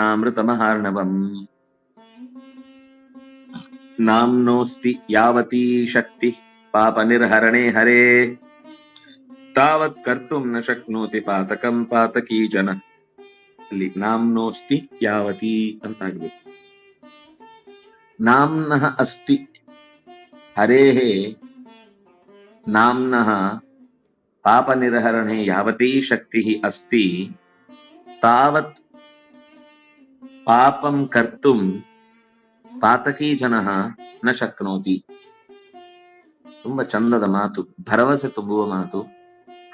ज्ञानामृतमहार्णवम् नाम्नोऽस्ति यावती शक्तिः पापनिर्हरणे हरे तावत् कर्तुं न शक्नोति पातकं पातकी ಜನ ಅಲ್ಲಿ ನಾಮ್ನೋಸ್ತಿ ಯಾವತಿ ಅಂತ ಆಗ್ಬೇಕು ನಾಮ್ನಃ ಅಸ್ತಿ ಹರೇಃ ನಾಮ್ನಃ ಪಾಪನಿರ್ಹರಣೆ ಯಾವತೀ ಶಕ್ತಿಃ ಅಸ್ತಿ ತಾವತ್ ಪಾಪಂ ಕರ್ತುಂ ಪಾತಕಿ ಜನ ನ ಶಕ್ನೋತಿ ತುಂಬಾ ಚಂದದ ಮಾತು, ಭರವಸೆ ತುಂಬುವ ಮಾತು.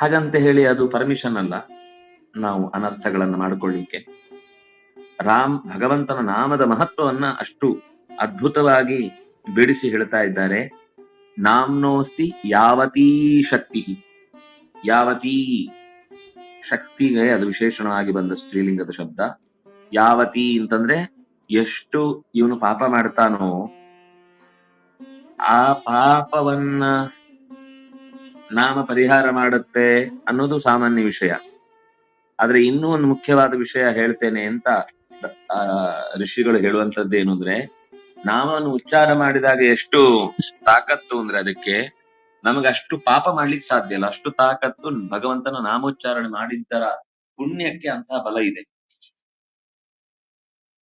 ಹಾಗಂತ ಹೇಳಿ ಅದು ಪರ್ಮಿಷನ್ ಅಲ್ಲ. ನಾವು ಅನರ್ಥಗಳನ್ನು ಮಾಡಿಕೊಳ್ಳಿಕ್ಕೆ. ರಾಮ್ ಭಗವಂತನ ನಾಮದ ಮಹತ್ವವನ್ನ ಅಷ್ಟು ಅದ್ಭುತವಾಗಿ ಬಿಡಿಸಿ ಹೇಳ್ತಾ ಇದ್ದಾರೆ. ನಾಮ್ನೋಸ್ತಿ ಯಾವತೀ ಶಕ್ತಿ. ಯಾವತೀ ಶಕ್ತಿಗೆ ಅದು ವಿಶೇಷಣವಾಗಿ ಬಂದ ಸ್ತ್ರೀಲಿಂಗದ ಶಬ್ದ. ಯಾವತಿ ಅಂತಂದ್ರೆ ಎಷ್ಟು ಇವನು ಪಾಪ ಮಾಡ್ತಾನೋ ಆ ಪಾಪವನ್ನ ನಾಮ ಪರಿಹಾರ ಮಾಡುತ್ತೆ ಅನ್ನೋದು ಸಾಮಾನ್ಯ ವಿಷಯ. ಆದ್ರೆ ಇನ್ನೂ ಒಂದು ಮುಖ್ಯವಾದ ವಿಷಯ ಹೇಳ್ತೇನೆ ಅಂತ ಋಷಿಗಳು ಹೇಳುವಂತದ್ದು ಏನು ಅಂದ್ರೆ, ನಾಮವನ್ನು ಉಚ್ಚಾರ ಮಾಡಿದಾಗ ಎಷ್ಟು ತಾಕತ್ತು ಅಂದ್ರೆ ಅದಕ್ಕೆ ನಮಗೆ ಅಷ್ಟು ಪಾಪ ಮಾಡ್ಲಿಕ್ಕೆ ಸಾಧ್ಯ ಇಲ್ಲ. ಅಷ್ಟು ತಾಕತ್ತು ಭಗವಂತನ ನಾಮೋಚ್ಚಾರಣೆ ಮಾಡಿದ್ದರ ಪುಣ್ಯಕ್ಕೆ ಅಂತ ಬಲ ಇದೆ.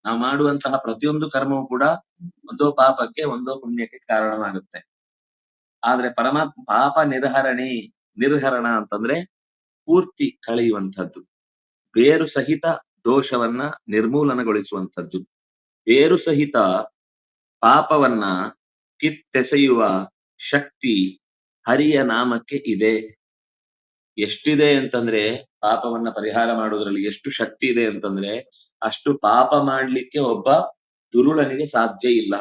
ನಾವು ಮಾಡುವಂತಹ ಪ್ರತಿಯೊಂದು ಕರ್ಮವೂ ಕೂಡ ಒಂದೋ ಪಾಪಕ್ಕೆ, ಒಂದೋ ಪುಣ್ಯಕ್ಕೆ ಕಾರಣವಾಗುತ್ತೆ. ಆದ್ರೆ ಪರಮಾತ್ಮ ಪಾಪ ನಿರ್ಹರಣೆ, ನಿರ್ಹರಣ ಅಂತಂದ್ರೆ ಪೂರ್ತಿ ಕಳೆಯುವಂಥದ್ದು. ಬೇರು ಸಹಿತ ದೋಷವನ್ನ ನಿರ್ಮೂಲನಗೊಳಿಸುವಂಥದ್ದು. ಬೇರು ಸಹಿತ ಪಾಪವನ್ನ ಕಿತ್ತೆಸೆಯುವ ಶಕ್ತಿ ಹರಿಯ ನಾಮಕ್ಕೆ ಇದೆ. ಎಷ್ಟಿದೆ ಅಂತಂದ್ರೆ ಪಾಪವನ್ನ ಪರಿಹಾರ ಮಾಡುವುದರಲ್ಲಿ ಎಷ್ಟು ಶಕ್ತಿ ಇದೆ ಅಂತಂದ್ರೆ ಅಷ್ಟು ಪಾಪ ಮಾಡ್ಲಿಕ್ಕೆ ಒಬ್ಬ ದುರುಳನಿಗೆ ಸಾಧ್ಯ ಇಲ್ಲ.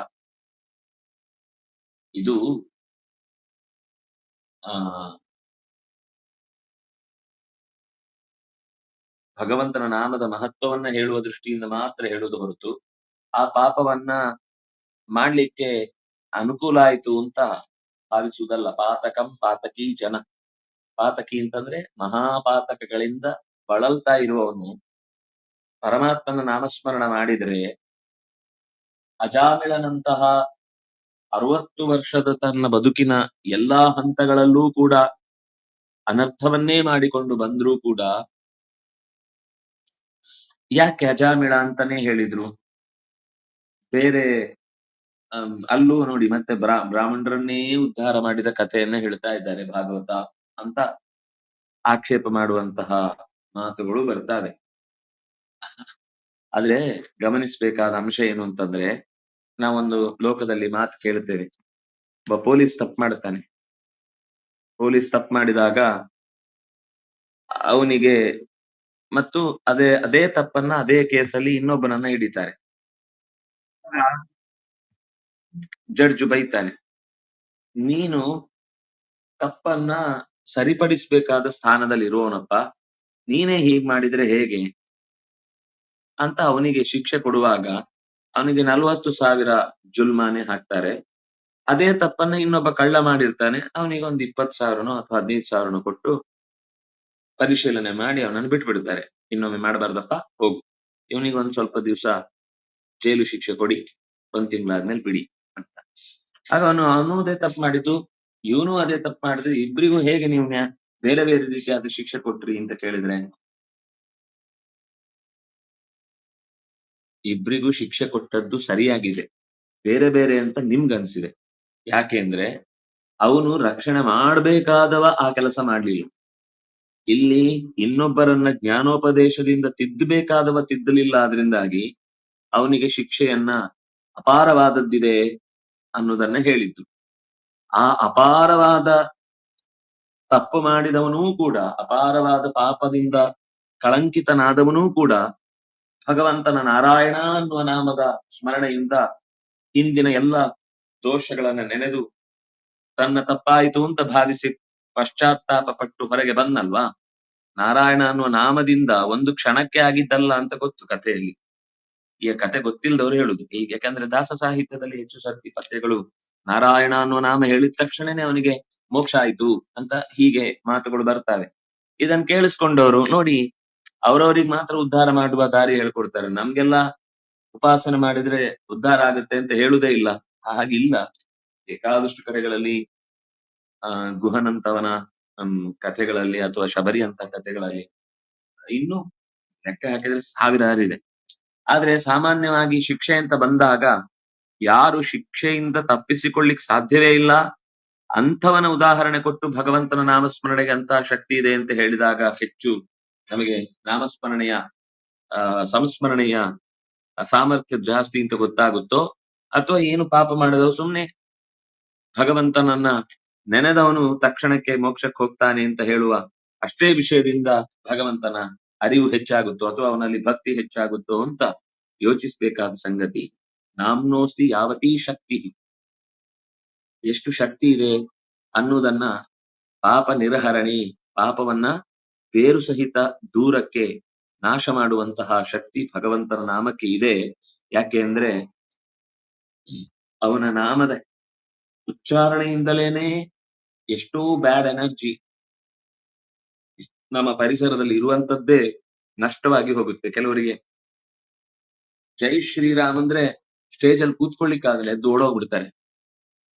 ಇದು ಆ ಭಗವಂತನ ನಾಮದ ಮಹತ್ವವನ್ನ ಹೇಳುವ ದೃಷ್ಟಿಯಿಂದ ಮಾತ್ರ ಹೇಳುವುದು ಹೊರತು ಆ ಪಾಪವನ್ನ ಮಾಡ್ಲಿಕ್ಕೆ ಅನುಕೂಲ ಆಯ್ತು ಅಂತ ಭಾವಿಸುವುದಲ್ಲ. ಪಾತಕಂ ಪಾತಕಿ ಜನ ಪಾತಕಿ ಅಂತಂದ್ರೆ ಮಹಾಪಾತಕಗಳಿಂದ ಬಳಲ್ತಾ ಇರುವವನು. ಪರಮಾತ್ಮನ ನಾಮಸ್ಮರಣ ಮಾಡಿದ್ರೆ ಅಜಾಮಿಳನಂತಹ ಅರವತ್ತು ವರ್ಷದ ತನ್ನ ಬದುಕಿನ ಎಲ್ಲಾ ಹಂತಗಳಲ್ಲೂ ಕೂಡ ಅನರ್ಥವನ್ನೇ ಮಾಡಿಕೊಂಡು ಬಂದ್ರೂ ಕೂಡ ಯಾಕೆ ಅಜಾಮಿಳ ಅಂತಾನೆ ಹೇಳಿದ್ರು? ಬೇರೆ ಅಲ್ಲೂ ನೋಡಿ ಮತ್ತೆ ಬ್ರಾ, ಬ್ರಾಹ್ಮಣರನ್ನೇ ಉದ್ಧಾರ ಮಾಡಿದ ಕಥೆಯನ್ನ ಹೇಳ್ತಾ ಇದ್ದಾರೆ ಭಾಗವತ. ಅಂತ ಆಕ್ಷೇಪ ಮಾಡುವಂತಹ ಮಾತುಗಳು ಬರ್ತವೆ. ಆದ್ರೆ ಗಮನಿಸಬೇಕಾದ ಅಂಶ ಏನು ಅಂತಂದ್ರೆ, ನಾವೊಂದು ಲೋಕದಲ್ಲಿ ಮಾತು ಕೇಳ್ತೇವೆ. ಒಬ್ಬ ಪೊಲೀಸ್ ತಪ್ಪು ಮಾಡ್ತಾನೆ. ಪೊಲೀಸ್ ತಪ್ಪು ಮಾಡಿದಾಗ ಅವನಿಗೆ ಮತ್ತು ಅದೇ ಅದೇ ತಪ್ಪನ್ನ ಅದೇ ಕೇಸಲ್ಲಿ ಇನ್ನೊಬ್ಬನನ್ನ ಹಿಡಿತಾರೆ. ಜಡ್ಜ್ ಬೈತಾನೆ. ನೀನು ತಪ್ಪನ್ನ ಸರಿಪಡಿಸ್ಬೇಕಾದ ಸ್ಥಾನದಲ್ಲಿ ಇರುವವನಪ್ಪ, ನೀನೇ ಹೀಗ್ ಮಾಡಿದ್ರೆ ಹೇಗೆ? ಅಂತ ಅವನಿಗೆ ಶಿಕ್ಷೆ ಕೊಡುವಾಗ ಅವನಿಗೆ ನಲ್ವತ್ತು ಸಾವಿರ ಜುಲ್ಮಾನೆ ಹಾಕ್ತಾರೆ. ಅದೇ ತಪ್ಪನ್ನ ಇನ್ನೊಬ್ಬ ಕಳ್ಳ ಮಾಡಿರ್ತಾನೆ. ಅವನಿಗೆ ಒಂದು ಇಪ್ಪತ್ತು ಸಾವಿರನೋ ಅಥವಾ ಹದಿನೈದು ಸಾವಿರನೋ ಕೊಟ್ಟು ಪರಿಶೀಲನೆ ಮಾಡಿ ಅವನನ್ನು ಬಿಟ್ಬಿಡ್ತಾರೆ. ಇನ್ನೊಮ್ಮೆ ಮಾಡಬಾರ್ದಪ್ಪ, ಹೋಗು. ಇವನಿಗೆ ಒಂದ್ ಸ್ವಲ್ಪ ದಿವಸ ಜೈಲು ಶಿಕ್ಷೆ ಕೊಡಿ. ಒಂದ್ ತಿಂಗಳಾದ್ಮೇಲೆ ಬಿಡಿ ಅಂತ. ಆಗ ಅವನು ಅವನು ಅದೇ ತಪ್ಪು ಮಾಡಿದ್ದು. ಇವನು ಅದೇ ತಪ್ಪು ಮಾಡಿದ್ರೆ ಇಬ್ರಿಗೂ ಹೇಗೆ ನೀವು ಬೇರೆ ಬೇರೆ ರೀತಿಯಾದ ಶಿಕ್ಷೆ ಕೊಟ್ರಿ ಅಂತ ಕೇಳಿದ್ರೆ? ಇಬ್ರಿಗೂ ಶಿಕ್ಷೆ ಕೊಟ್ಟದ್ದು ಸರಿಯಾಗಿದೆ. ಬೇರೆ ಬೇರೆ ಅಂತ ನಿಮ್ಗನ್ಸಿದೆ. ಯಾಕೆಂದ್ರೆ ಅವನು ರಕ್ಷಣೆ ಮಾಡ್ಬೇಕಾದವ ಆ ಕೆಲಸ ಮಾಡ್ಲಿಲ್ಲ. ಇಲ್ಲಿ ಇನ್ನೊಬ್ಬರನ್ನ ಜ್ಞಾನೋಪದೇಶದಿಂದ ತಿದ್ದಬೇಕಾದವ ತಿದ್ದಲಿಲ್ಲ ಆದ್ರಿಂದಾಗಿ ಅವನಿಗೆ ಶಿಕ್ಷೆಯನ್ನ ಅಪಾರವಾದದ್ದಿದೆ ಅನ್ನೋದನ್ನ ಹೇಳಿದ್ದು. ಆ ಅಪಾರವಾದ ತಪ್ಪು ಮಾಡಿದವನೂ ಕೂಡ, ಅಪಾರವಾದ ಪಾಪದಿಂದ ಕಳಂಕಿತನಾದವನೂ ಕೂಡ ಭಗವಂತನ ನಾರಾಯಣ ಅನ್ನುವ ನಾಮದ ಸ್ಮರಣೆಯಿಂದ ಹಿಂದಿನ ಎಲ್ಲ ದೋಷಗಳನ್ನ ನೆನೆದು ತನ್ನ ತಪ್ಪಾಯಿತು ಅಂತ ಭಾವಿಸಿ ಪಶ್ಚಾತ್ತಾಪ ಪಟ್ಟು ಹೊರಗೆ ಬಂದಲ್ವಾ? ನಾರಾಯಣ ಅನ್ನುವ ನಾಮದಿಂದ ಒಂದು ಕ್ಷಣಕ್ಕೆ ಆಗಿದ್ದಲ್ಲ ಅಂತ ಗೊತ್ತು ಕಥೆಯಲ್ಲಿ. ಈ ಕತೆ ಗೊತ್ತಿಲ್ಲದವ್ರು ಹೇಳುದು. ಈಗ ಯಾಕಂದ್ರೆ ದಾಸ ಸಾಹಿತ್ಯದಲ್ಲಿ ಹೆಚ್ಚು ಸರ್ತಿ ಪದ್ಯಗಳು ನಾರಾಯಣ ಅನ್ನುವ ನಾಮ ಹೇಳಿದ ತಕ್ಷಣನೇ ಅವನಿಗೆ ಮೋಕ್ಷ ಆಯ್ತು ಅಂತ ಹೀಗೆ ಮಾತುಗಳು ಬರ್ತವೆ. ಇದನ್ನು ಕೇಳಿಸ್ಕೊಂಡವರು ನೋಡಿ ಅವರವರಿಗೆ ಮಾತ್ರ ಉದ್ಧಾರ ಮಾಡುವ ದಾರಿ ಹೇಳ್ಕೊಡ್ತಾರೆ. ನಮ್ಗೆಲ್ಲ ಉಪಾಸನೆ ಮಾಡಿದ್ರೆ ಉದ್ಧಾರ ಆಗುತ್ತೆ ಅಂತ ಹೇಳುದೇ ಇಲ್ಲ. ಹಾಗಿಲ್ಲ. ಬೇಕಾದಷ್ಟು ಕಡೆಗಳಲ್ಲಿ ಆ, ಗುಹನಂತವನ ಕಥೆಗಳಲ್ಲಿ ಅಥವಾ ಶಬರಿ ಅಂತ ಕಥೆಗಳಲ್ಲಿ ಇನ್ನು ಲೆಕ್ಕ ಹಾಕಿದ್ರೆ ಸಾವಿರಾರು ಇದೆ. ಆದ್ರೆ ಸಾಮಾನ್ಯವಾಗಿ ಶಿಕ್ಷೆ ಅಂತ ಬಂದಾಗ ಯಾರು ಶಿಕ್ಷೆಯಿಂದ ತಪ್ಪಿಸಿಕೊಳ್ಳಿಕ್ ಸಾಧ್ಯವೇ ಇಲ್ಲ. ಅಂಥವನ ಉದಾಹರಣೆ ಕೊಟ್ಟು ಭಗವಂತನ ನಾಮಸ್ಮರಣೆಗೆ ಅಂತ ಶಕ್ತಿ ಇದೆ ಅಂತ ಹೇಳಿದಾಗ ಹೆಚ್ಚು ನಮಗೆ ನಾಮಸ್ಮರಣೆಯ ಸಂಸ್ಮರಣೆಯ ಸಾಮರ್ಥ್ಯ ಜಾಸ್ತಿ ಅಂತ ಗೊತ್ತಾಗುತ್ತೋ ಅಥವಾ ಏನು ಪಾಪ ಮಾಡಿದವು ಸುಮ್ಮನೆ ಭಗವಂತನನ್ನ ನೆನೆದವನು ತಕ್ಷಣಕ್ಕೆ ಮೋಕ್ಷಕ್ಕೆ ಹೋಗ್ತಾನೆ ಅಂತ ಹೇಳುವ ಅಷ್ಟೇ ವಿಷಯದಿಂದ ಭಗವಂತನ ಅರಿವು ಹೆಚ್ಚಾಗುತ್ತೋ ಅಥವಾ ಅವನಲ್ಲಿ ಭಕ್ತಿ ಹೆಚ್ಚಾಗುತ್ತೋ ಅಂತ ಯೋಚಿಸಬೇಕಾದ ಸಂಗತಿ. ನಾಮ್ನೋಸ್ತಿ ಯಾವತಿ ಶಕ್ತಿ. ಎಷ್ಟು ಶಕ್ತಿ ಇದೆ ಅನ್ನುವುದನ್ನ ಪಾಪ ನಿರ್ಹರಣಿ, ಪಾಪವನ್ನ ಬೇರು ಸಹಿತ ದೂರಕ್ಕೆ ನಾಶ ಮಾಡುವಂತಹ ಶಕ್ತಿ ಭಗವಂತನ ನಾಮಕ್ಕೆ ಇದೆ. ಯಾಕೆ ಅಂದ್ರೆ ಅವನ ನಾಮದ ಉಚ್ಚಾರಣೆಯಿಂದಲೇನೆ ಎಷ್ಟೋ ಬ್ಯಾಡ್ ಎನರ್ಜಿ ನಮ್ಮ ಪರಿಸರದಲ್ಲಿ ಇರುವಂತದ್ದೇ ನಷ್ಟವಾಗಿ ಹೋಗುತ್ತೆ. ಕೆಲವರಿಗೆ ಜೈ ಶ್ರೀರಾಮ್ ಅಂದ್ರೆ ಸ್ಟೇಜ್ ಅಲ್ಲಿ ಕೂತ್ಕೊಳ್ಳಿಕ್ಕಾಗಲ್ಲ ಎದ್ದು ಓಡೋಗ್ಬಿಡ್ತಾರೆ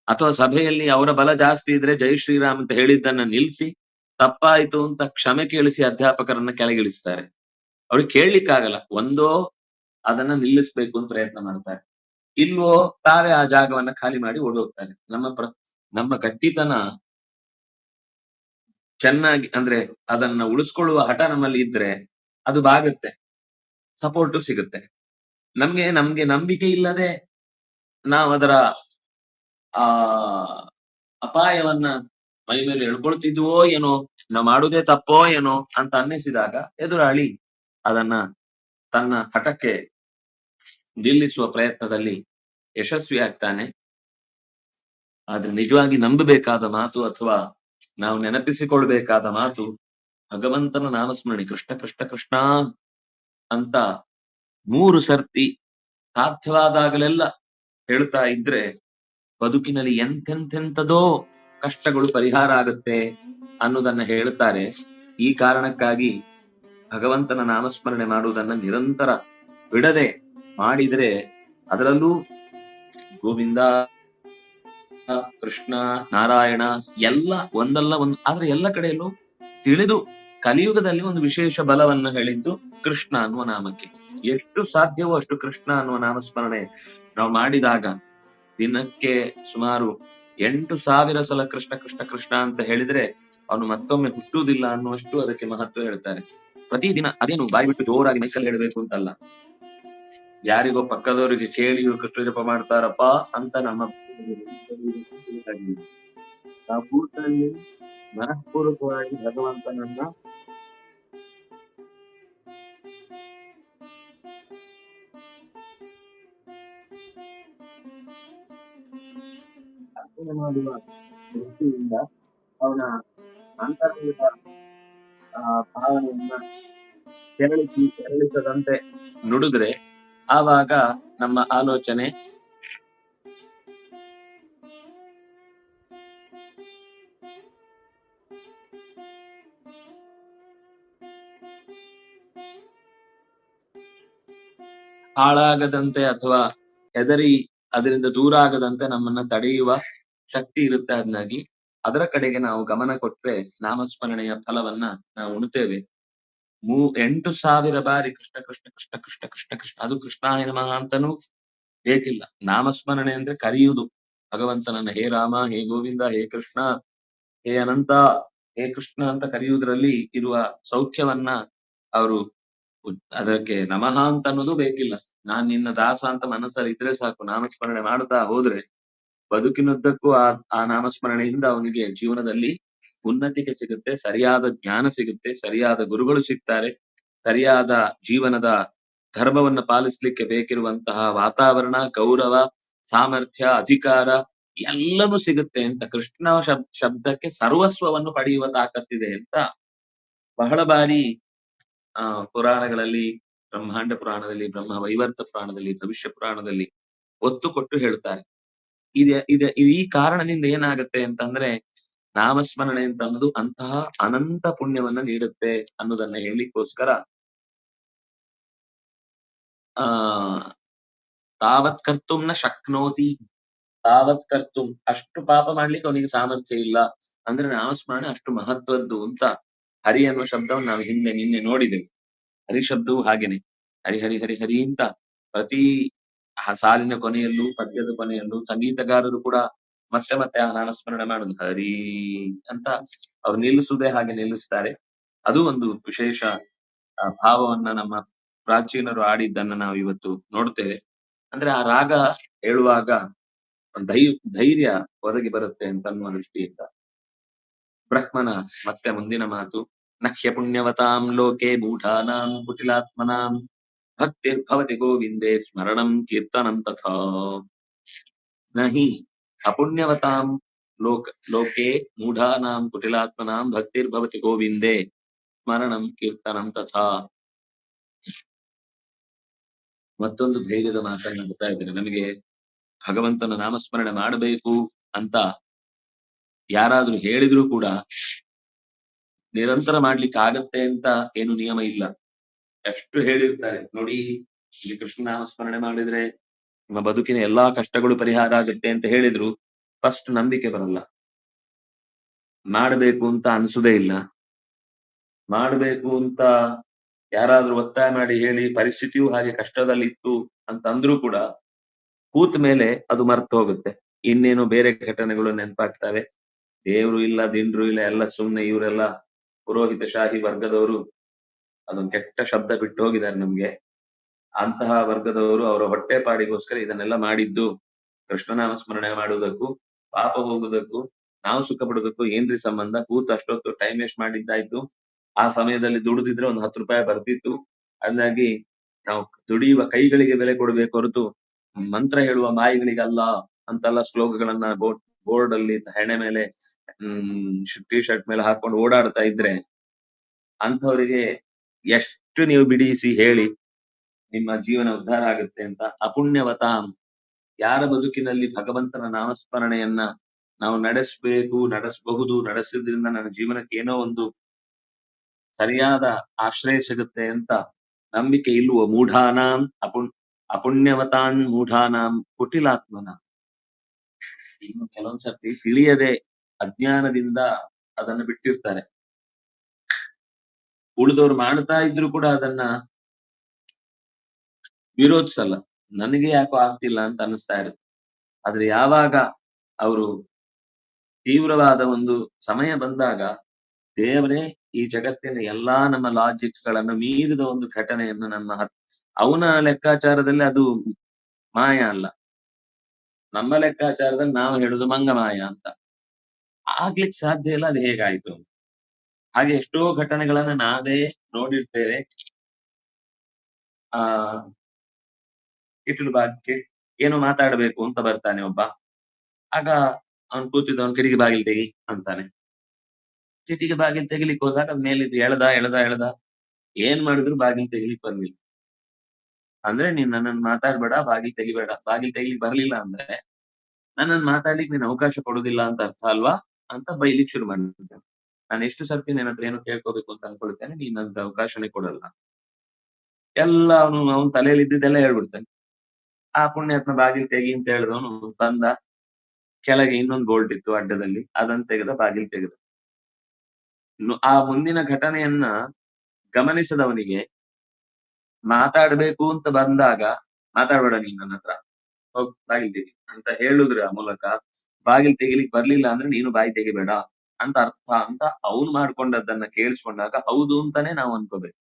ಅಥವಾ ಸಭೆಯಲ್ಲಿ ಅವರ ಬಲ ಜಾಸ್ತಿ ಇದ್ರೆ ಜೈ ಶ್ರೀರಾಮ್ ಅಂತ ಹೇಳಿದ್ದನ್ನ ನಿಲ್ಸಿ, ತಪ್ಪಾಯ್ತು ಅಂತ ಕ್ಷಮೆ ಕೇಳಿಸಿ ಅಧ್ಯಾಪಕರನ್ನ ಕೆಳಗಿಳಿಸ್ತಾರೆ. ಅವ್ರಿಗೆ ಕೇಳಲಿಕ್ಕಾಗಲ್ಲ, ಒಂದೋ ಅದನ್ನ ನಿಲ್ಲಿಸ್ಬೇಕು ಅಂತ ಪ್ರಯತ್ನ ಮಾಡ್ತಾರೆ. ಇಲ್ವೋ ತಾವೇ ಆ ಜಾಗವನ್ನ ಖಾಲಿ ಮಾಡಿ ಓಡೋಗ್ತಾರೆ. ನಮ್ಮ ಪ್ರ, ನಮ್ಮ ಗಟ್ಟಿತನ ಚೆನ್ನಾಗಿ ಅಂದ್ರೆ ಅದನ್ನ ಉಳಿಸ್ಕೊಳ್ಳುವ ಹಠ ನಮ್ಮಲ್ಲಿ ಇದ್ರೆ ಅದು ಬಾಗುತ್ತೆ, ಸಪೋರ್ಟು ಸಿಗುತ್ತೆ. ನಮ್ಗೆ ನಮ್ಗೆ ನಂಬಿಕೆ ಇಲ್ಲದೆ ನಾವು ಅದರ, ಆ, ಅಪಾಯವನ್ನ ಮೈ ಮೇಲೆ ಎಳ್ಕೊಳ್ತಿದ್ವೋ ಏನೋ ನಾವು ಮಾಡುದೇ ತಪ್ಪೋ ಏನೋ ಅಂತ ಅನ್ನಿಸಿದಾಗ ಎದುರಾಳಿ ಅದನ್ನ ತನ್ನ ಹಠಕ್ಕೆ ನಿಲ್ಲಿಸುವ ಪ್ರಯತ್ನದಲ್ಲಿ ಯಶಸ್ವಿ ಆಗ್ತಾನೆ ಆದ್ರೆ ನಿಜವಾಗಿ ನಂಬಬೇಕಾದ ಮಾತು ಅಥವಾ ನಾವು ನೆನಪಿಸಿಕೊಳ್ಬೇಕಾದ ಮಾತು ಭಗವಂತನ ನಾಮಸ್ಮರಣೆ ಕೃಷ್ಣ ಕೃಷ್ಣ ಕೃಷ್ಣ ಅಂತ ಮೂರು ಸರ್ತಿ ಸಾಧ್ಯವಾದಾಗಲೆಲ್ಲ ಹೇಳ್ತಾ ಇದ್ರೆ ಬದುಕಿನಲ್ಲಿ ಎಂತೆಂತೆಂಥದೋ ಕಷ್ಟಗಳು ಪರಿಹಾರ ಆಗುತ್ತೆ ಅನ್ನೋದನ್ನ ಹೇಳ್ತಾರೆ. ಈ ಕಾರಣಕ್ಕಾಗಿ ಭಗವಂತನ ನಾಮಸ್ಮರಣೆ ಮಾಡುವುದನ್ನ ನಿರಂತರ ಬಿಡದೆ ಮಾಡಿದ್ರೆ ಅದರಲ್ಲೂ ಗೋವಿಂದ, ಕೃಷ್ಣ, ನಾರಾಯಣ ಎಲ್ಲ ಒಂದಲ್ಲ ಒಂದು ಆದ್ರೆ ಎಲ್ಲ ಕಡೆಯಲ್ಲೂ ತಿಳಿದು ಕಲಿಯುಗದಲ್ಲಿ ಒಂದು ವಿಶೇಷ ಬಲವನ್ನು ಹೇಳಿದ್ದು ಕೃಷ್ಣ ಅನ್ನುವ ನಾಮಕ್ಕೆ. ಎಷ್ಟು ಸಾಧ್ಯವೋ ಅಷ್ಟು ಕೃಷ್ಣ ಅನ್ನುವ ನಾಮಸ್ಮರಣೆ ನಾವು ಮಾಡಿದಾಗ ದಿನಕ್ಕೆ ಸುಮಾರು ಎಂಟು ಸಾವಿರ ಸಲ ಕೃಷ್ಣ ಕೃಷ್ಣ ಕೃಷ್ಣ ಅಂತ ಹೇಳಿದ್ರೆ ಅವನು ಮತ್ತೊಮ್ಮೆ ಹುಟ್ಟುವುದಿಲ್ಲ ಅನ್ನುವಷ್ಟು ಅದಕ್ಕೆ ಮಹತ್ವ ಹೇಳ್ತಾರೆ. ಪ್ರತಿದಿನ ಅದೇನು ಬಾಯಿ ಬಿಟ್ಟು ಜೋರಾಗಿ ಮೈಕಲ್ಲಿ ಹೇಳಬೇಕು ಅಂತಲ್ಲ. ಯಾರಿಗೋ ಪಕ್ಕದವರಿಗೆ ಇವ್ರು ಕೃಷ್ಣ ಜಪ ಮಾಡ್ತಾರಪ್ಪ ಅಂತ ನಮ್ಮ ನಾವು ಮನಃಪೂರ್ವಕವಾಗಿ ಭಗವಂತನನ್ನ ಅರ್ಪಣೆ ಮಾಡುವ ದೃಷ್ಟಿಯಿಂದ ಅವನ ಅಂತರ್ಗತ ಆ, ಭಾವನೆಯನ್ನ ಕೆರಳಿಸಿ ಕೆರಳಿಸದಂತೆ ನುಡಿದ್ರೆ ಆವಾಗ ನಮ್ಮ ಆಲೋಚನೆ ಹಾಳಾಗದಂತೆ ಅಥವಾ ಹೆದರಿ, ಅದರಿಂದ ದೂರ ಆಗದಂತೆ ನಮ್ಮನ್ನ ತಡೆಯುವ ಶಕ್ತಿ ಇರುತ್ತೆ ಅದನ್ನಾಗಿ ಅದರ ಕಡೆಗೆ ನಾವು ಗಮನ ಕೊಟ್ರೆ ನಾಮಸ್ಮರಣೆಯ ಫಲವನ್ನ ನಾವು ಉಣ್ತೇವೆ. ಮೂ ಎಂಟು ಸಾವಿರ ಬಾರಿ ಕೃಷ್ಣ ಕೃಷ್ಣ ಕೃಷ್ಣ ಕೃಷ್ಣ ಕೃಷ್ಣ ಕೃಷ್ಣ, ಅದು ಕೃಷ್ಣಾಯ ನಮಃ ಅಂತನೂ ಬೇಕಿಲ್ಲ. ನಾಮಸ್ಮರಣೆ ಅಂದ್ರೆ ಕರೆಯುವುದು. ಭಗವಂತನನ್ನ ಹೇ ರಾಮ, ಹೇ ಗೋವಿಂದ, ಹೇ ಕೃಷ್ಣ, ಹೇ ಅನಂತ, ಹೇ ಕೃಷ್ಣ ಅಂತ ಕರೆಯುವುದರಲ್ಲಿ ಇರುವ ಸೌಖ್ಯವನ್ನ ಅವರು ಅದಕ್ಕೆ ನಮಃ ಅಂತ ಅನ್ನೋದು ಬೇಕಿಲ್ಲ. ನಾನ್ ನಿನ್ನ ದಾಸ ಅಂತ ಮನಸ್ಸಲ್ಲಿ ಇದ್ರೆ ಸಾಕು. ನಾಮಸ್ಮರಣೆ ಮಾಡ್ತಾ ಹೋದ್ರೆ ಬದುಕಿನುದ್ದಕ್ಕೂ ಆ ಆ ನಾಮಸ್ಮರಣೆಯಿಂದ ಅವನಿಗೆ ಜೀವನದಲ್ಲಿ ಉನ್ನತಿಗೆ ಸಿಗುತ್ತೆ, ಸರಿಯಾದ ಜ್ಞಾನ ಸಿಗುತ್ತೆ, ಸರಿಯಾದ ಗುರುಗಳು ಸಿಗ್ತಾರೆ, ಸರಿಯಾದ ಜೀವನದ ಧರ್ಮವನ್ನ ಪಾಲಿಸ್ಲಿಕ್ಕೆ ಬೇಕಿರುವಂತಹ ವಾತಾವರಣ, ಗೌರವ, ಸಾಮರ್ಥ್ಯ, ಅಧಿಕಾರ ಎಲ್ಲವೂ ಸಿಗುತ್ತೆ ಅಂತ ಕೃಷ್ಣ ಶಬ್, ಶಬ್ದಕ್ಕೆ ಸರ್ವಸ್ವವನ್ನು ಪಡೆಯುವ ತಾಕತ್ತಿದೆ ಅಂತ ಬಹಳ ಬಾರಿ, ಆ, ಪುರಾಣಗಳಲ್ಲಿ, ಬ್ರಹ್ಮಾಂಡ ಪುರಾಣದಲ್ಲಿ, ಬ್ರಹ್ಮ ವೈವರ್ತ ಪುರಾಣದಲ್ಲಿ, ಭವಿಷ್ಯ ಪುರಾಣದಲ್ಲಿ ಒತ್ತು ಕೊಟ್ಟು ಹೇಳ್ತಾರೆ. ಇದೆ ಇದೆ, ಈ ಕಾರಣದಿಂದ ಏನಾಗುತ್ತೆ ಅಂತಂದ್ರೆ ನಾಮಸ್ಮರಣೆ ಅಂತ ಅನ್ನೋದು ಅಂತಹ ಅನಂತ ಪುಣ್ಯವನ್ನ ನೀಡುತ್ತೆ ಅನ್ನೋದನ್ನ ಹೇಳಿಕ್ಕೋಸ್ಕರ ಆ, ತಾವತ್ ಕರ್ತುಂನ ಶಕ್ನೋತಿ. ತಾವತ್ ಕರ್ತುಂ. ಅಷ್ಟು ಪಾಪ ಮಾಡ್ಲಿಕ್ಕೆ ಅವನಿಗೆ ಸಾಮರ್ಥ್ಯ ಇಲ್ಲ. ಅಂದ್ರೆ ನಾಮಸ್ಮರಣೆ ಅಷ್ಟು ಮಹತ್ವದ್ದು ಅಂತ ಹರಿ ಅನ್ನೋ ಶಬ್ದವನ್ನು ನಾವು ಹಿಂದೆ, ನಿನ್ನೆ ನೋಡಿದೆವು. ಹರಿ ಶಬ್ದವು ಹಾಗೇನೆ. ಹರಿ ಹರಿ ಹರಿ ಹರಿ ಅಂತ ಪ್ರತಿ ಹ- ಸಾಲಿನ ಕೊನೆಯಲ್ಲೂ ಪದ್ಯದ ಕೊನೆಯಲ್ಲೂ ಸಂಗೀತಗಾರರು ಕೂಡ ಮತ್ತೆ ಮತ್ತೆ ಆ ನಾಮಸ್ಮರಣೆ ಮಾಡುದು ಹರಿ ಅಂತ ಅವ್ರು ನಿಲ್ಲಿಸುವುದೇ ಹಾಗೆ ನಿಲ್ಲಿಸ್ತಾರೆ. ಅದು ಒಂದು ವಿಶೇಷ ಆ, ಭಾವವನ್ನ ನಮ್ಮ ಪ್ರಾಚೀನರು ಆಡಿದ್ದನ್ನ ನಾವು ಇವತ್ತು ನೋಡ್ತೇವೆ. ಅಂದ್ರೆ ಆ ರಾಗ ಹೇಳುವಾಗ ಧೈ ಧೈರ್ಯ ಒದಗಿ ಬರುತ್ತೆ ಅಂತ ಅನ್ನುವ ದೃಷ್ಟಿಯಿಂದ. ಬ್ರಹ್ಮನ ಮತ್ತೆ ಮುಂದಿನ ಮಾತು ನಹ್ಯ ಪುಣ್ಯವತಾಂ ಲೋಕೆ ಮೂಢಾನಾಂ ಕುಟಿಲಾತ್ಮನಾಂ ಭಕ್ತಿರ್ಭವತಿ ಗೋವಿಂದೇ ಸ್ಮರಣಂ ಕೀರ್ತನಂ ತಥಾ. ನಹಿ ಅಪುಣ್ಯವತಾಂ ಲೋಕ, ಲೋಕೆ ಮೂಢಾನಾಂ ಕುಟಿಲಾತ್ಮನಾಂ ಭಕ್ತಿರ್ಭವತಿ ಗೋವಿಂದೇ ಸ್ಮರಣಂ ಕೀರ್ತನಂ ತಥಾ. ಮತ್ತೊಂದು ಧೈರ್ಯದ ಮಾತನ್ನ ಹೇಳ್ತಾ ಇದ್ದೇನೆ. ನಮಗೆ ಭಗವಂತನ ನಾಮಸ್ಮರಣೆ ಮಾಡಬೇಕು ಅಂತ ಯಾರಾದ್ರೂ ಹೇಳಿದ್ರು ಕೂಡ ನಿರಂತರ ಮಾಡ್ಲಿಕ್ಕೆ ಆಗತ್ತೆ ಅಂತ ಏನು ನಿಯಮ ಇಲ್ಲ. ಎಷ್ಟು ಹೇಳಿರ್ತಾರೆ. ನೋಡಿ, ಇಲ್ಲಿ ನಾಮಸ್ಮರಣೆ ಮಾಡಿದ್ರೆ ನಿಮ್ಮ ಬದುಕಿನ ಎಲ್ಲಾ ಕಷ್ಟಗಳು ಪರಿಹಾರ ಆಗುತ್ತೆ ಅಂತ ಹೇಳಿದ್ರು ಫಸ್ಟ್ ನಂಬಿಕೆ ಬರಲ್ಲ. ಮಾಡಬೇಕು ಅಂತ ಅನ್ಸುದೇ ಇಲ್ಲ. ಮಾಡಬೇಕು ಅಂತ ಯಾರಾದ್ರೂ ಒತ್ತಾಯ ಮಾಡಿ ಹೇಳಿ, ಪರಿಸ್ಥಿತಿಯು ಹಾಗೆ ಕಷ್ಟದಲ್ಲಿ ಇತ್ತು ಅಂತ ಅಂದ್ರೂ ಕೂಡ ಕೂತ ಮೇಲೆ ಅದು ಮರ್ತು ಹೋಗುತ್ತೆ. ಇನ್ನೇನು ಬೇರೆ ಘಟನೆಗಳು ನೆನಪಾಗ್ತವೆ. ದೇವ್ರು ಇಲ್ಲ, ದಿಂಡ್ರು ಇಲ್ಲ, ಎಲ್ಲ ಸುಮ್ನೆ ಇವರೆಲ್ಲ ಪುರೋಹಿತ, ಶಾಹಿ ವರ್ಗದವರು ಅದೊಂದು ಕೆಟ್ಟ ಶಬ್ದ ಬಿಟ್ಟು ಹೋಗಿದ್ದಾರೆ ನಮ್ಗೆ. ಅಂತಹ ವರ್ಗದವರು ಅವರ ಹೊಟ್ಟೆ ಪಾಡಿಗೋಸ್ಕರ ಇದನ್ನೆಲ್ಲ ಮಾಡಿದ್ದು. ಕೃಷ್ಣನಾಮ ಸ್ಮರಣೆ ಮಾಡುವುದಕ್ಕೂ, ಪಾಪ ಹೋಗುವುದಕ್ಕೂ, ನಾವು ಸುಖ ಪಡುವುದಕ್ಕೂ ಏನ್ರಿ ಸಂಬಂಧ? ಕೂತು ಅಷ್ಟೊತ್ತು ಟೈಮ್ ವೇಸ್ಟ್ ಮಾಡಿದ್ದಾಯ್ತು. ಆ ಸಮಯದಲ್ಲಿ ದುಡಿದಿದ್ರೆ ಒಂದು ಹತ್ತು ರೂಪಾಯಿ ಬರ್ತಿತ್ತು. ಅದಾಗಿ ನಾವು ದುಡಿಯುವ ಕೈಗಳಿಗೆ ಬೆಲೆ ಕೊಡಬೇಕು ಹೊರತು ಮಂತ್ರ ಹೇಳುವ ಮಾಯಿಗಳಿಗಲ್ಲ ಅಂತೆಲ್ಲ ಶ್ಲೋಕಗಳನ್ನ ಬೋರ್ಡ್ ಬೋರ್ಡ್ ಅಲ್ಲಿ ಹೆಣೆ ಮೇಲೆ, ಹ್ಮ್ ಟಿ ಶರ್ಟ್ ಮೇಲೆ ಹಾಕೊಂಡು ಓಡಾಡ್ತಾ ಇದ್ರೆ ಅಂಥವರಿಗೆ ಎಷ್ಟು ನೀವು ಬಿಡಿಸಿ ಹೇಳಿ ನಿಮ್ಮ ಜೀವನ ಉದ್ಧಾರ ಆಗುತ್ತೆ ಅಂತ ಅಪುಣ್ಯವತಾಂ. ಯಾರ ಬದುಕಿನಲ್ಲಿ ಭಗವಂತನ ನಾಮಸ್ಮರಣೆಯನ್ನ ನಾವು ನಡೆಸಬೇಕು, ನಡೆಸಬಹುದು, ನಡೆಸಿದ್ರಿಂದ ನನ್ನ ಜೀವನಕ್ಕೆ ಏನೋ ಒಂದು ಸರಿಯಾದ ಆಶ್ರಯ ಸಿಗುತ್ತೆ ಅಂತ ನಂಬಿಕೆ ಇಲ್ಲುವ ಮೂಢಾನಾಂ, ಅಪುಣ್ ಅಪುಣ್ಯವತಾನ್ ಮೂಢಾನಾಂ, ಕುಟಿಲಾತ್ಮನ. ಇನ್ನು ಕೆಲವೊಂದ್ಸರ್ತಿ ತಿಳಿಯದೆ ಅಜ್ಞಾನದಿಂದ ಅದನ್ನು ಬಿಟ್ಟಿರ್ತಾರೆ. ಉಳಿದವ್ರು ಮಾಡ್ತಾ ಇದ್ರು ಕೂಡ ಅದನ್ನ ವಿರೋಧಿಸಲ್ಲ. ನನಗೆ ಯಾಕೋ ಆಗ್ತಿಲ್ಲ ಅಂತ ಅನಿಸ್ತಾ ಇರುತ್ತೆ. ಆದ್ರೆ ಯಾವಾಗ ಅವರು ತೀವ್ರವಾದ ಒಂದು ಸಮಯ ಬಂದಾಗ ದೇವರೇ ಈ ಜಗತ್ತಿನ ಎಲ್ಲಾ ನಮ್ಮ ಲಾಜಿಕ್ಗಳನ್ನು ಮೀರಿದ ಒಂದು ಘಟನೆಯನ್ನು ನಮ್ಮ ಅವನ ಲೆಕ್ಕಾಚಾರದಲ್ಲಿ ಅದು ಮಾಯ ಅಲ್ಲ. ನಮ್ಮ ಲೆಕ್ಕಾಚಾರದಲ್ಲಿ ನಾವು ಹೇಳುದು ಮಂಗಮಾಯ ಅಂತ. ಆಗ್ಲಿಕ್ಕೆ ಸಾಧ್ಯ ಇಲ್ಲ ಅದು ಹೇಗಾಯ್ತು ಹಾಗೆ ಎಷ್ಟೋ ಘಟನೆಗಳನ್ನ ನಾವೇ ನೋಡಿರ್ತೇವೆ. ಆ, ಇಟ್ಟಿಲು ಬಾಗಿ ಏನೋ ಮಾತಾಡಬೇಕು ಅಂತ ಬರ್ತಾನೆ ಒಬ್ಬ. ಆಗ ಅವನ್ ಕೂತಿದ್ದವನ್ ಕಿಟಕಿ ಬಾಗಿಲು ತೆಗಿ ಅಂತಾನೆ. ಕಿಟಕಿ ಬಾಗಿಲು ತೆಗಿಲಿಕ್ಕೆ ಹೋದಾಗ ಅದ್ ಮೇಲಿದ್ದು ಎಳ್ದ ಎಳ್ದ ಎಳ್ದ. ಏನ್ ಮಾಡಿದ್ರು ಬಾಗಿಲು ತೆಗಿಲಿಕ್ ಬರ್ಲಿಲ್ಲ. ಅಂದ್ರೆ ನೀನ್ ನನ್ನನ್ನು ಮಾತಾಡ್ಬೇಡ, ಬಾಗಿಲು ತೆಗಿಬೇಡ. ಬಾಗಿಲು ತೆಗಿಲಿ ಬರ್ಲಿಲ್ಲ ಅಂದ್ರೆ ನನ್ನನ್ನು ಮಾತಾಡ್ಲಿಕ್ಕೆ ನೀನ್ ಅವಕಾಶ ಕೊಡುದಿಲ್ಲ ಅಂತ ಅರ್ಥ ಅಲ್ವಾ ಅಂತ ಬೈಲಿಕ್ ಶುರು ಮಾಡಿರ್ತೇನೆ ನಾನು ಎಷ್ಟು ಸರ್ತಿ ನಿನ್ನ ಏನು ಕೇಳ್ಕೋಬೇಕು ಅಂತ ಅನ್ಕೊಳ್ತೇನೆ, ನೀನ್ ನನ್ಗೆ ಅವಕಾಶನೇ ಕೊಡಲ್ಲ. ಎಲ್ಲ ಅವನು ಅವನ ತಲೆಯಲ್ಲಿ ಇದ್ದಿದ್ದೆಲ್ಲ ಹೇಳ್ಬಿಡ್ತಾನೆ. ಆ ಪುಣ್ಯಾತ್ಮ ಬಾಗಿಲು ತೆಗಿ ಅಂತ ಹೇಳಿದವನು ಬಂದ, ಕೆಳಗೆ ಇನ್ನೊಂದು ಬೋಲ್ಟ್ ಇತ್ತು ಅಡ್ಡದಲ್ಲಿ, ಅದನ್ನ ತೆಗೆದ, ಬಾಗಿಲು ತೆಗೆದ. ಆ ಮುಂದಿನ ಘಟನೆಯನ್ನ ಗಮನಿಸದವನಿಗೆ ಮಾತಾಡ್ಬೇಕು ಅಂತ ಬಂದಾಗ, ಮಾತಾಡ್ಬೇಡ ನೀನ್ ನನ್ನ ಹತ್ರ. ಹೋಗ್ ಬಾಗಿಲು ತೆಗಿ ಅಂತ ಹೇಳುದ್ರ ಮೂಲಕ ಬಾಗಿಲು ತೆಗಿಲಿಕ್ ಬರ್ಲಿಲ್ಲ ಅಂದ್ರೆ ನೀನು ಬಾಯಿ ತೆಗಿಬೇಡ. ಅಂತ ಅರ್ಥ ಅಂತ ಅವನು ಮಾಡ್ಕೊಂಡದ್ದನ್ನ ಕೇಳಿಸ್ಕೊಂಡಾಗ ಹೌದು ಅಂತಾನೆ ನಾವು ಅನ್ಕೋಬೇಕು.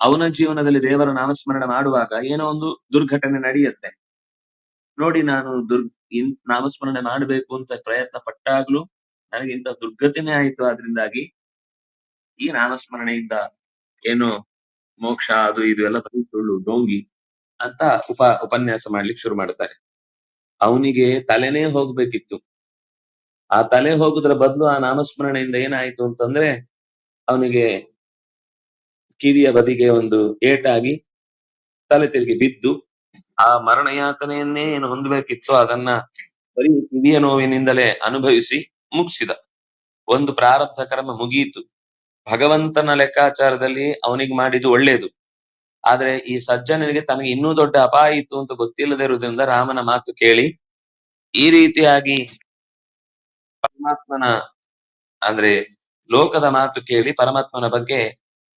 ಅವನ ಜೀವನದಲ್ಲಿ ದೇವರ ನಾಮಸ್ಮರಣೆ ಮಾಡುವಾಗ ಏನೋ ಒಂದು ದುರ್ಘಟನೆ ನಡೆಯುತ್ತೆ. ನೋಡಿ ನಾನು ದುರ್ ಇನ್ ನಾಮಸ್ಮರಣೆ ಮಾಡಬೇಕು ಅಂತ ಪ್ರಯತ್ನ ಪಟ್ಟಾಗ್ಲೂ ನನಗೆ ಇಂಥ ದುರ್ಗತಿನೇ ಆಯ್ತು ಅದರಿಂದಾಗಿ ಈ ನಾಮಸ್ಮರಣೆಯಿಂದ ಏನು ಮೋಕ್ಷ ಅದು ಇದು ಎಲ್ಲ ಬರೀ ಸುಳ್ಳು ಡೋಂಗಿ ಅಂತ ಉಪ ಉಪನ್ಯಾಸ ಮಾಡ್ಲಿಕ್ಕೆ ಶುರು ಮಾಡ್ತಾರೆ. ಅವನಿಗೆ ತಲೆನೇ ಹೋಗ್ಬೇಕಿತ್ತು. ಆ ತಲೆ ಹೋಗುದ್ರ ಬದಲು ಆ ನಾಮಸ್ಮರಣೆಯಿಂದ ಏನಾಯ್ತು ಅಂತಂದ್ರೆ ಅವನಿಗೆ ಕಿವಿಯ ಬದಿಗೆ ಒಂದು ಏಟಾಗಿ ತಲೆ ತಿರುಗಿ ಬಿದ್ದು ಆ ಮರಣ ಯಾತನೆಯನ್ನೇ ಏನು ಹೊಂದಬೇಕಿತ್ತು ಅದನ್ನ ಬರೀ ಕಿವಿಯ ನೋವಿನಿಂದಲೇ ಅನುಭವಿಸಿ ಮುಗಿಸಿದ. ಒಂದು ಪ್ರಾರಬ್ಧ ಕರ್ಮ ಮುಗಿಯಿತು ಭಗವಂತನ ಲೆಕ್ಕಾಚಾರದಲ್ಲಿ ಅವನಿಗೆ ಮಾಡಿದ್ದು ಒಳ್ಳೇದು. ಆದ್ರೆ ಈ ಸಜ್ಜನನಿಗೆ ತನಗೆ ಇನ್ನೂ ದೊಡ್ಡ ಅಪಾಯ ಇತ್ತು ಅಂತ ಗೊತ್ತಿಲ್ಲದೆ ಇರುವುದರಿಂದ ರಾಮನ ಮಾತು ಕೇಳಿ ಈ ರೀತಿಯಾಗಿ ಪರಮಾತ್ಮನ ಅಂದ್ರೆ ಲೋಕದ ಮಾತು ಕೇಳಿ ಪರಮಾತ್ಮನ ಬಗ್ಗೆ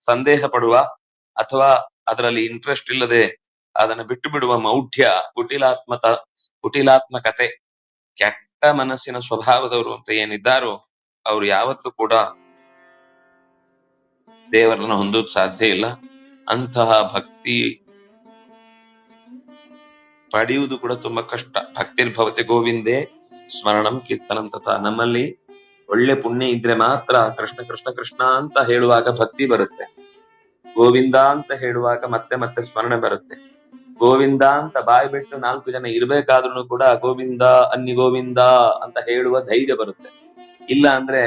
ಸಂದೇಹ ಪಡುವ ಅಥವಾ ಅದರಲ್ಲಿ ಇಂಟ್ರೆಸ್ಟ್ ಇಲ್ಲದೆ ಅದನ್ನು ಬಿಟ್ಟು ಬಿಡುವ ಮೌಢ್ಯ, ಕುಟಿಲಾತ್ಮತ, ಕುಟಿಲಾತ್ಮಕತೆ, ಕೆಟ್ಟ ಮನಸ್ಸಿನ ಸ್ವಭಾವದವರು ಅಂತ ಏನಿದ್ದಾರೋ ಅವರು ಯಾವತ್ತೂ ಕೂಡ ದೇವರನ್ನು ಹೊಂದೋದು ಸಾಧ್ಯ ಇಲ್ಲ. ಅಂತಹ ಭಕ್ತಿ ಪಡೆಯುವುದು ಕೂಡ ತುಂಬಾ ಕಷ್ಟ. ಭಕ್ತಿರ್ಭವತೆ ಗೋವಿಂದೇ ಸ್ಮರಣಂ ಕೀರ್ತನಂ ತಥಾ. ನಮ್ಮಲ್ಲಿ ಒಳ್ಳೆ ಪುಣ್ಯ ಇದ್ರೆ ಮಾತ್ರ ಕೃಷ್ಣ ಕೃಷ್ಣ ಕೃಷ್ಣ ಅಂತ ಹೇಳುವಾಗ ಭಕ್ತಿ ಬರುತ್ತೆ. ಗೋವಿಂದ ಅಂತ ಹೇಳುವಾಗ ಮತ್ತೆ ಮತ್ತೆ ಸ್ಮರಣೆ ಬರುತ್ತೆ. ಗೋವಿಂದ ಅಂತ ಬಾಯಿ ಬಿಟ್ಟು ನಾಲ್ಕು ಜನ ಇರ್ಬೇಕಾದ್ರೂ ಕೂಡ ಗೋವಿಂದ, ಅನ್ನಿ ಗೋವಿಂದ ಅಂತ ಹೇಳುವ ಧೈರ್ಯ ಬರುತ್ತೆ. ಇಲ್ಲ ಅಂದ್ರೆ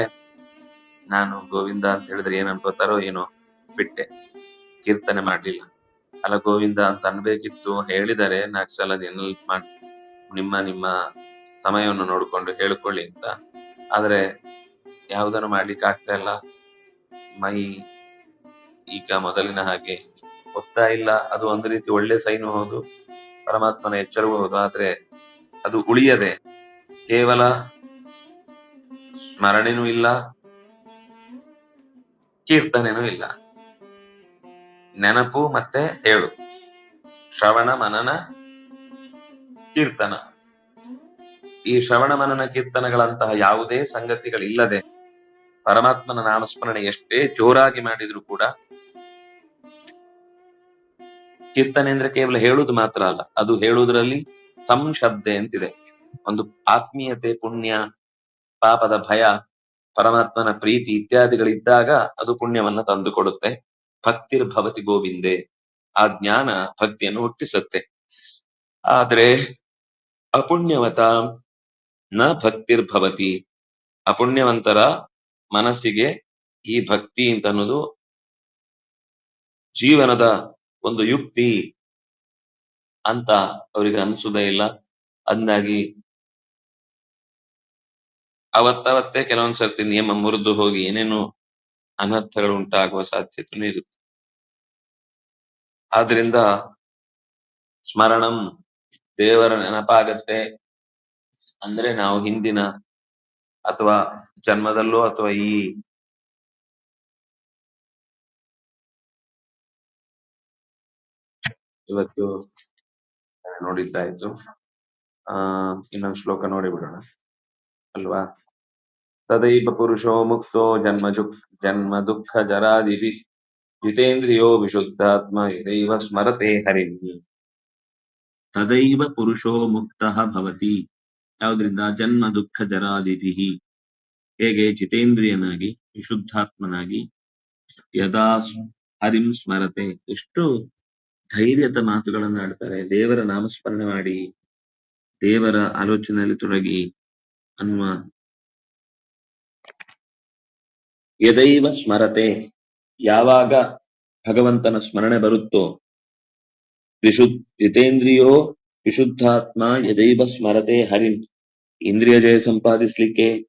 ನಾನು ಗೋವಿಂದ ಅಂತ ಹೇಳಿದ್ರೆ ಏನ್ ಅನ್ಕೋತಾರೋ ಏನೋ ಬಿಟ್ಟೆ. ಕೀರ್ತನೆ ಮಾಡ್ಲಿಲ್ಲ. ಅಲ್ಲ ಗೋವಿಂದ ಅಂತ ಅನ್ಬೇಕಿತ್ತು, ಹೇಳಿದರೆ ನಾಲ್ಕು ಸಲ ಏನಲ್ಲಿ ಮಾಡ್, ನಿಮ್ಮ ನಿಮ್ಮ ಸಮಯವನ್ನು ನೋಡಿಕೊಂಡು ಹೇಳ್ಕೊಳ್ಳಿ ಅಂತ. ಆದ್ರೆ ಯಾವುದನ್ನು ಮಾಡ್ಲಿಕ್ಕೆ ಆಗ್ತಾ ಇಲ್ಲ. ಮೈ ಈಗ ಮೊದಲಿನ ಹಾಗೆ ಒತ್ತಾ ಇಲ್ಲ. ಅದು ಒಂದು ರೀತಿ ಒಳ್ಳೆ ಸೈನು ಹೌದು, ಪರಮಾತ್ಮನ ಎಚ್ಚರವೂ ಹೌದು. ಆದ್ರೆ ಅದು ಉಳಿಯದೆ ಕೇವಲ ಸ್ಮರಣೆನೂ ಇಲ್ಲ, ಕೀರ್ತನೆನೂ ಇಲ್ಲ. ನೆನಪು ಮತ್ತೆ ಹೇಳು. ಶ್ರವಣ, ಮನನ, ಕೀರ್ತನ. ಈ ಶ್ರವಣ ಮನನ ಕೀರ್ತನಗಳಂತಹ ಯಾವುದೇ ಸಂಗತಿಗಳಿಲ್ಲದೆ ಪರಮಾತ್ಮನ ನಾಮಸ್ಮರಣೆ ಎಷ್ಟೇ ಜೋರಾಗಿ ಮಾಡಿದ್ರು ಕೂಡ ಕೀರ್ತನೆ ಅಂದ್ರೆ ಕೇವಲ ಹೇಳುವುದು ಮಾತ್ರ ಅಲ್ಲ, ಅದು ಹೇಳುವುದರಲ್ಲಿ ಸಂಶಬ್ದೆ ಅಂತಿದೆ. ಒಂದು ಆತ್ಮೀಯತೆ, ಪುಣ್ಯ, ಪಾಪದ ಭಯ, ಪರಮಾತ್ಮನ ಪ್ರೀತಿ ಇತ್ಯಾದಿಗಳಿದ್ದಾಗ ಅದು ಪುಣ್ಯವನ್ನ ತಂದುಕೊಡುತ್ತೆ. ಭಕ್ತಿರ್ಭವತಿ ಗೋವಿಂದೆ, ಆ ಜ್ಞಾನ ಭಕ್ತಿಯನ್ನು ಹುಟ್ಟಿಸುತ್ತೆ. ಆದ್ರೆ ಅಪುಣ್ಯವತ ನ ಭಕ್ತಿರ್ಭವತಿ. ಅಪುಣ್ಯವಂತರ ಮನಸ್ಸಿಗೆ ಈ ಭಕ್ತಿ ಅಂತ ಅನ್ನೋದು ಜೀವನದ ಒಂದು ಯುಕ್ತಿ ಅಂತ ಅವರಿಗೆ ಅನ್ಸುದೇ ಇಲ್ಲ. ಅಂದಾಗಿ ಅವತ್ತವತ್ತೇ ಕೆಲವೊಂದ್ಸರ್ತಿ ನಿಯಮ ಮುರಿದು ಹೋಗಿ ಏನೇನು ಅನರ್ಥಗಳು ಉಂಟಾಗುವ ಸಾಧ್ಯತೆನೂ ಇರುತ್ತೆ. ಆದ್ರಿಂದ ಸ್ಮರಣಂ ದೇವರ ನೆನಪಾಗತ್ತೆ. ಅಂದ್ರೆ ನಾವು ಹಿಂದಿನ ಅಥವಾ ಜನ್ಮದಲ್ಲೋ ಅಥವಾ ಈ ಇವತ್ತು ನೋಡಿದ್ದಾಯ್ತು ಆ, ಇನ್ನೊಂದು ಶ್ಲೋಕ ನೋಡಿ ಬಿಡೋಣ. ಅಲ್ವಾ? ತದೈವ ಪುರುಷೋ ಮುಕ್ತೋ ಜನ್ಮ ಜನ್ಮ ದುಃಖ ಜರಾದಿ ಜಿತೇಂದ್ರಿಯೋ ವಿಶುದ್ಧಾತ್ಮ ಇದೈವ ಸ್ಮರತೆ ಹರಿಂ ತದೈವ ಪುರುಷೋ ಮುಕ್ತಃ ಭವತಿ. ಯಾವುದ್ರಿಂದ ಜನ್ಮ ದುಃಖ ಜರಾದಿಭಿ ಹೇಗೆ ಜಿತೇಂದ್ರಿಯನಾಗಿ, ವಿಶುದ್ಧಾತ್ಮನಾಗಿ ಯದಾ ಹರಿಂ ಸ್ಮರತೆ? ಎಷ್ಟು ಧೈರ್ಯದ ಮಾತುಗಳನ್ನು ಆಡ್ತಾರೆ. ದೇವರ ನಾಮಸ್ಮರಣೆ ಮಾಡಿ, ದೇವರ ಆಲೋಚನೆಯಲ್ಲಿ ತೊಡಗಿ ಅನ್ನುವ ಯದೈವ ಸ್ಮರತೆ? ಯಾವಾಗ ಭಗವಂತನ ಸ್ಮರಣೆ ಬರುತ್ತೋ? ವಿಶುದ್ಧ ಜಿತೇಂದ್ರಿಯೋ ವಿಶುದ್ಧಾತ್ಮ ಯದೈವ ಸ್ಮರತೆ ಹರಿಂ. ಇಂದ್ರಿಯ ಜಯ ಸಂಪಾದಿಸ್ಲಿಕ್ಕೆ,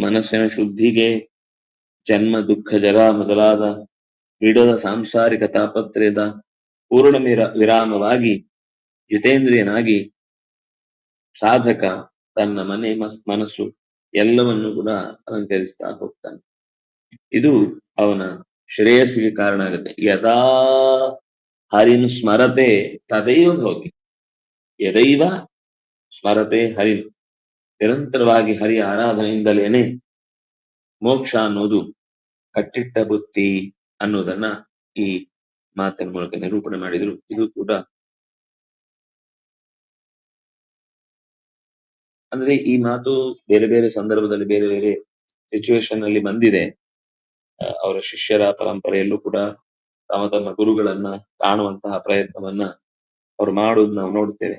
ಮನಸ್ಸಿನ ಶುದ್ಧಿಗೆ, ಜನ್ಮ ದುಃಖ ಜರ ಮೊದಲಾದ ಬಿಡದ ಸಾಂಸಾರಿಕ ತಾಪತ್ರಯದ ಪೂರ್ಣ ವಿರ- ವಿರಾಮವಾಗಿ ಜಿತೇಂದ್ರಿಯನಾಗಿ ಸಾಧಕ ತನ್ನ ಮನೆ ಮನಸ್ಸು ಎಲ್ಲವನ್ನು ಕೂಡ ಅಲಂಕರಿಸ್ತಾ ಹೋಗ್ತಾನೆ. ಇದು ಅವನ ಶ್ರೇಯಸ್ಸಿಗೆ ಕಾರಣ ಆಗುತ್ತೆ. ಯದಾ ಹರಿನು ಸ್ಮರತೆ ತದೈವ ಭವತಿ. ಯದೈವ ಸ್ಮರತೆ ಹರಿ ನಿರಂತರವಾಗಿ ಹರಿಯ ಆರಾಧನೆಯಿಂದಲೇನೆ ಮೋಕ್ಷ ಅನ್ನೋದು ಕಟ್ಟಿಟ್ಟ ಬುತ್ತಿ ಅನ್ನೋದನ್ನ ಈ ಮಾತಿನ ಮೂಲಕ ನಿರೂಪಣೆ ಮಾಡಿದ್ರು. ಇದು ಕೂಡ ಅಂದ್ರೆ ಈ ಮಾತು ಬೇರೆ ಬೇರೆ ಸಂದರ್ಭದಲ್ಲಿ ಬೇರೆ ಬೇರೆ ಸಿಚುವೇಶನ್ ಅಲ್ಲಿ ಬಂದಿದೆ. ಅವರ ಶಿಷ್ಯರ ಪರಂಪರೆಯಲ್ಲೂ ಕೂಡ ತಮ್ಮ ತಮ್ಮ ಗುರುಗಳನ್ನ ಕಾಣುವಂತಹ ಪ್ರಯತ್ನವನ್ನ ಅವ್ರು ಮಾಡುವುದು ನಾವು ನೋಡುತ್ತೇವೆ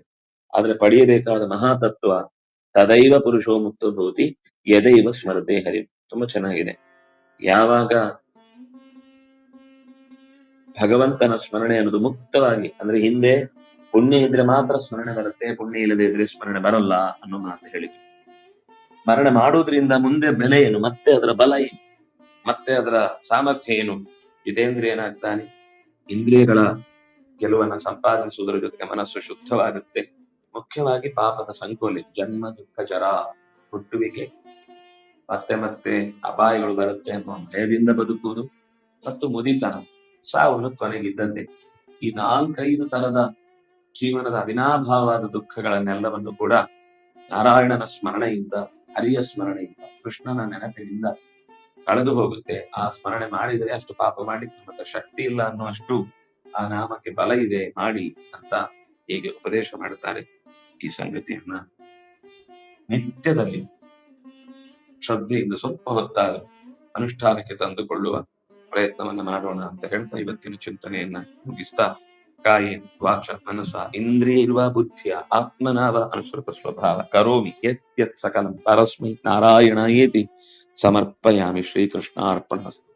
ಆದ್ರೆ ಪಡೆಯಬೇಕಾದ ಮಹಾತತ್ವ, ತದೈವ ಪುರುಷೋ ಮುಕ್ತೋ ಭೂತಿ ಯದೈವ ಸ್ಮರತೆ ಹರಿ. ತುಂಬಾ ಚೆನ್ನಾಗಿದೆ. ಯಾವಾಗ ಭಗವಂತನ ಸ್ಮರಣೆ ಅನ್ನೋದು ಮುಕ್ತವಾಗಿ, ಅಂದ್ರೆ ಹಿಂದೆ ಪುಣ್ಯ ಇದ್ರೆ ಮಾತ್ರ ಸ್ಮರಣೆ ಬರುತ್ತೆ, ಪುಣ್ಯ ಇಲ್ಲದೆ ಇದ್ರೆ ಸ್ಮರಣೆ ಬರಲ್ಲ ಅನ್ನೋ ಮಾತು ಹೇಳಿದ್ರು. ಸ್ಮರಣೆ ಮಾಡುವುದರಿಂದ ಮುಂದೆ ಬೆಲೆ ಏನು? ಮತ್ತೆ ಅದರ ಬಲ ಏನು? ಮತ್ತೆ ಅದರ ಸಾಮರ್ಥ್ಯ ಏನು? ಜಿತೇಂದ್ರಿಯನಾಗ್ತಾನೆ, ಇಂದ್ರಿಯಗಳ ಗೆಲುವನ್ನ ಸಂಪಾದಿಸುವುದರ ಜೊತೆಗೆ ಮನಸ್ಸು ಶುದ್ಧವಾಗುತ್ತೆ. ಮುಖ್ಯವಾಗಿ ಪಾಪದ ಸಂಕೋಲೆ, ಜನ್ಮ, ದುಃಖ, ಜರ, ಹುಟ್ಟುವಿಕೆ. ಮತ್ತೆ ಮತ್ತೆ ಅಪಾಯಗಳು ಬರುತ್ತೆ ಅನ್ನೋ ಭಯದಿಂದ ಬದುಕುವುದು ಮತ್ತು ಮುದಿತನ ಸಾವನ್ನು ಕೊನೆಗಿದ್ದಂತೆ ಈ ನಾಲ್ಕೈದು ತರದ ಜೀವನದ ಅವಿನಾಭಾವವಾದ ದುಃಖಗಳನ್ನೆಲ್ಲವನ್ನು ಕೂಡ ನಾರಾಯಣನ ಸ್ಮರಣೆಯಿಂದ, ಹರಿಯ ಸ್ಮರಣೆಯಿಂದ, ಕೃಷ್ಣನ ನೆನಪಿನಿಂದ ಕಳೆದು ಹೋಗುತ್ತೆ. ಆ ಸ್ಮರಣೆ ಮಾಡಿದರೆ ಅಷ್ಟು ಪಾಪ ಮಾಡಿ ಮತ್ತೆ ಶಕ್ತಿ ಇಲ್ಲ ಅನ್ನುವಷ್ಟು ಆ ನಾಮಕ್ಕೆ ಬಲ ಇದೆ ಮಾಡಿ ಅಂತ ಹೀಗೆ ಉಪದೇಶ ಮಾಡುತ್ತಾರೆ ಈ ಸಂಗತಿಯನ್ನ. ನಿತ್ಯದಲ್ಲಿ ಶ್ರದ್ಧೆಯಿಂದ ಸ್ವಲ್ಪ ಹೊತ್ತಾದ ಅನುಷ್ಠಾನಕ್ಕೆ ತಂದುಕೊಳ್ಳುವ ಪ್ರಯತ್ನವನ್ನ ಮಾಡೋಣ ಅಂತ ಹೇಳ್ತಾ ಇವತ್ತಿನ ಚಿಂತನೆಯನ್ನ ಮುಗಿಸ್ತಾ ಕಾಯಿ ವಾಚ ಮನಸ ಇಂದ್ರಿಯೈರ್ವ ಬುದ್ಧಿಯ ಆತ್ಮನಾವ ಅನುಸೃತ ಸ್ವಭಾವ ಕರೋಮಿ ಯತ್ ಸಕಲಂ ಪರಸ್ಮೈ ನಾರಾಯಣ ಏತಿ ಸಮರ್ಪಯಾಮಿ ಶ್ರೀಕೃಷ್ಣಾರ್ಪಣಸ್ತು.